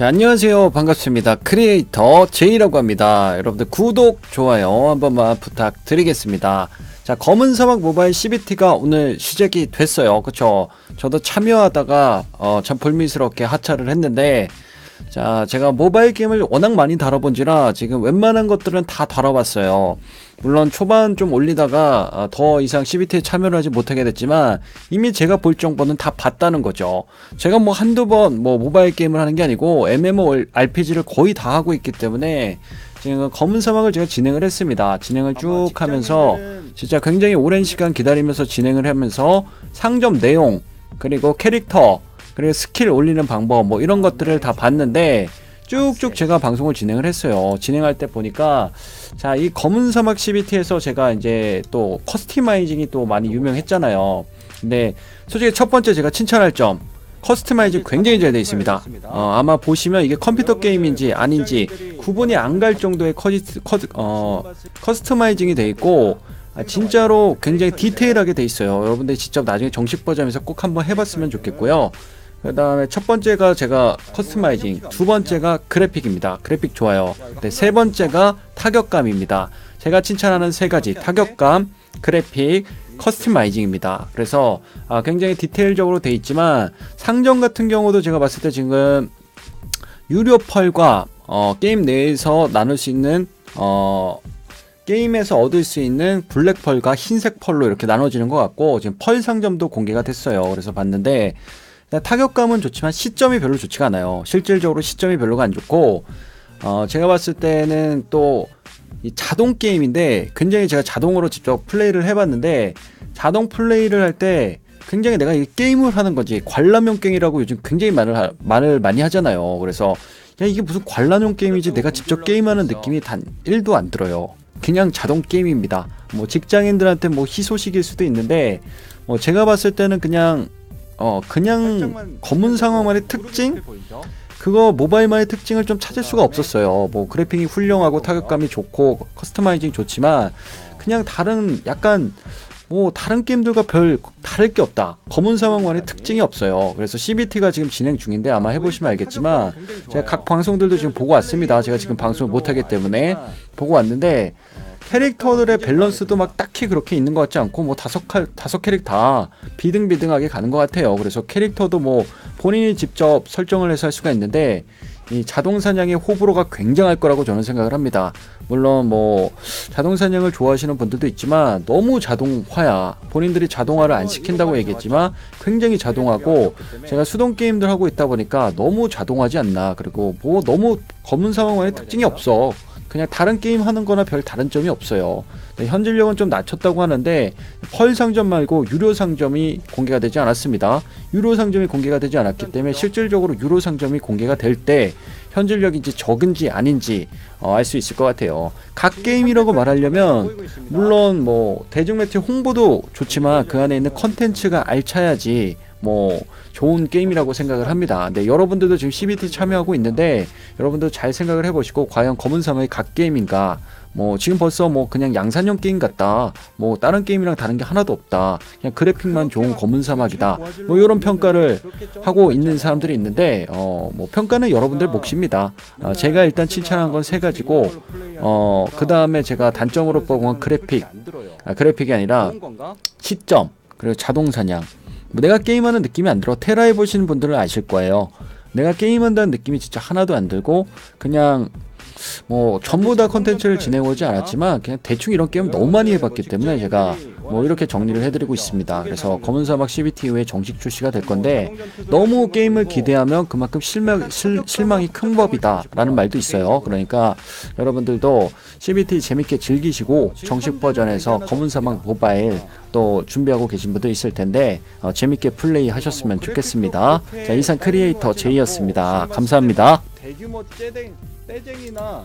자, 안녕하세요. 반갑습니다. 크리에이터 제이라고 합니다. 여러분들 구독, 좋아요 한 번만 부탁드리겠습니다. 자, 검은 사막 모바일 CBT가 오늘 시작이 됐어요. 그쵸? 저도 참여하다가, 어, 참 불미스럽게 하차를 했는데, 자, 제가 모바일 게임을 워낙 많이 다뤄본지라 지금 웬만한 것들은 다 다뤄봤어요. 물론 초반 좀 올리다가 아, 더 이상 CBT에 참여를 하지 못하게 됐지만 이미 제가 볼 정보는 다 봤다는 거죠. 제가 뭐 한두 번 뭐 모바일 게임을 하는 게 아니고 MMORPG를 거의 다 하고 있기 때문에 지금 검은 사막을 제가 진행을 했습니다. 진행을 쭉 하면서 진짜 굉장히 오랜 시간 기다리면서 진행을 하면서 상점 내용 그리고 캐릭터 그리고 스킬 올리는 방법 뭐 이런 것들을 다 봤는데 쭉쭉 제가 방송을 진행을 했어요. 진행할 때 보니까 자, 이 검은 사막 CBT에서 제가 이제 또 커스터마이징이 또 많이 유명했잖아요. 근데 솔직히 첫 번째 제가 칭찬할 점 커스터마이징 굉장히 잘 되어 있습니다. 어, 아마 보시면 이게 컴퓨터 게임인지 아닌지 구분이 안 갈 정도의 커지, 커, 어, 커스터마이징이 되어 있고 아, 진짜로 굉장히 디테일하게 돼 있어요. 여러분들 직접 나중에 정식 버전에서 꼭 한번 해봤으면 좋겠고요. 그 다음에 첫 번째가 제가 커스터마이징, 두 번째가 그래픽입니다. 그래픽 좋아요. 네, 세 번째가 타격감입니다. 제가 칭찬하는 세 가지 타격감, 그래픽, 커스터마이징입니다. 그래서 아, 굉장히 디테일적으로 돼 있지만 상점 같은 경우도 제가 봤을 때 지금 유료 펄과 어, 게임 내에서 나눌 수 있는 어, 게임에서 얻을 수 있는 블랙 펄과 흰색 펄로 이렇게 나눠지는 것 같고 지금 펄 상점도 공개가 됐어요. 그래서 봤는데 타격감은 좋지만 시점이 별로 좋지가 않아요. 실질적으로 시점이 별로가 안 좋고 어, 제가 봤을 때는 또이 자동 게임인데 굉장히 제가 자동으로 직접 플레이를 해봤는데 자동 플레이를 할 때 굉장히 내가 이 게임을 하는 거지 관람용 게임이라고 요즘 굉장히 말을 하, 말을 많이 하잖아요. 그래서 야 이게 무슨 관람용 게임이지 내가 직접 게임하는 느낌이 단 1도 안 들어요. 그냥 자동 게임입니다. 뭐 직장인들한테 뭐 희소식일 수도 있는데 뭐 제가 봤을 때는 그냥 어 그냥 검은 상황만의 특징 그거 모바일만의 특징을 좀 찾을 수가 없었어요. 뭐 그래픽이 훌륭하고 타격감이 좋고 커스터마이징 좋지만 그냥 다른 약간 뭐 다른 게임들과 별 다를 게 없다. 검은 상황만의 특징이 없어요. 그래서 CBT가 지금 진행 중인데 아마 해보시면 알겠지만 제가 각 방송들도 지금 보고 왔습니다. 제가 지금 방송을 못하기 때문에 보고 왔는데 캐릭터들의 밸런스도 막 딱히 그렇게 있는 것 같지 않고 뭐 다섯 칼 다섯 캐릭 다 비등비등하게 가는 것 같아요. 그래서 캐릭터도 뭐 본인이 직접 설정을 해서 할 수가 있는데 이 자동 사냥의 호불호가 굉장할 거라고 저는 생각을 합니다. 물론 뭐 자동 사냥을 좋아하시는 분들도 있지만 너무 자동화야. 본인들이 자동화를 안 시킨다고 얘기했지만 굉장히 자동하고 제가 수동 게임들 하고 있다 보니까 너무 자동하지 않나. 그리고 뭐 너무 검은 상황만의 특징이 없어. 그냥 다른 게임 하는 거나 별 다른 점이 없어요. 네, 현질력은 좀 낮췄다고 하는데 펄 상점 말고 유료 상점이 공개가 되지 않았습니다. 유료 상점이 공개가 되지 않았기 때문에 실질적으로 유료 상점이 공개가 될 때 현질력인지 적은지 아닌지 어, 알 수 있을 것 같아요. 각 게임이라고 말하려면 물론 뭐 대중 매체 홍보도 좋지만 그 안에 있는 컨텐츠가 알차야지 뭐 좋은 게임이라고 생각을 합니다. 네, 여러분들도 지금 CBT 참여하고 있는데 여러분도 잘 생각을 해보시고 과연 검은 사막이 각 게임인가? 뭐 지금 벌써 뭐 그냥 양산형 게임 같다. 뭐 다른 게임이랑 다른 게 하나도 없다. 그냥 그래픽만 좋은 검은 사막이다. 뭐 이런 평가를 하고 있는 사람들이 있는데 어 뭐 평가는 여러분들 몫입니다. 어, 제가 일단 칭찬한 건 세 가지고 어 그 다음에 제가 단점으로 뽑은 그래픽. 아, 그래픽이 아니라 시점 그리고 자동 사냥. 뭐 내가 게임하는 느낌이 안 들어. 테라 해보시는 분들은 아실 거예요. 내가 게임한다는 느낌이 진짜 하나도 안 들고 그냥 뭐 전부 다 컨텐츠를 진행하지 않았지만 그냥 대충 이런 게임 너무 많이 해봤기 때문에 제가 뭐 이렇게 정리를 해드리고 있습니다. 그래서 검은 사막 CBT 후에 정식 출시가 될 건데 너무 게임을 기대하면 그만큼 실망, 실, 실망이 큰 법이다라는 말도 있어요. 그러니까 여러분들도 CBT 재밌게 즐기시고 정식 버전에서 검은 사막 모바일 또 준비하고 계신 분들 있을 텐데 어, 재밌게 플레이 하셨으면 좋겠습니다. 자 이상 크리에이터 제이였습니다. 감사합니다. 대규모 떼쟁, 떼쟁이나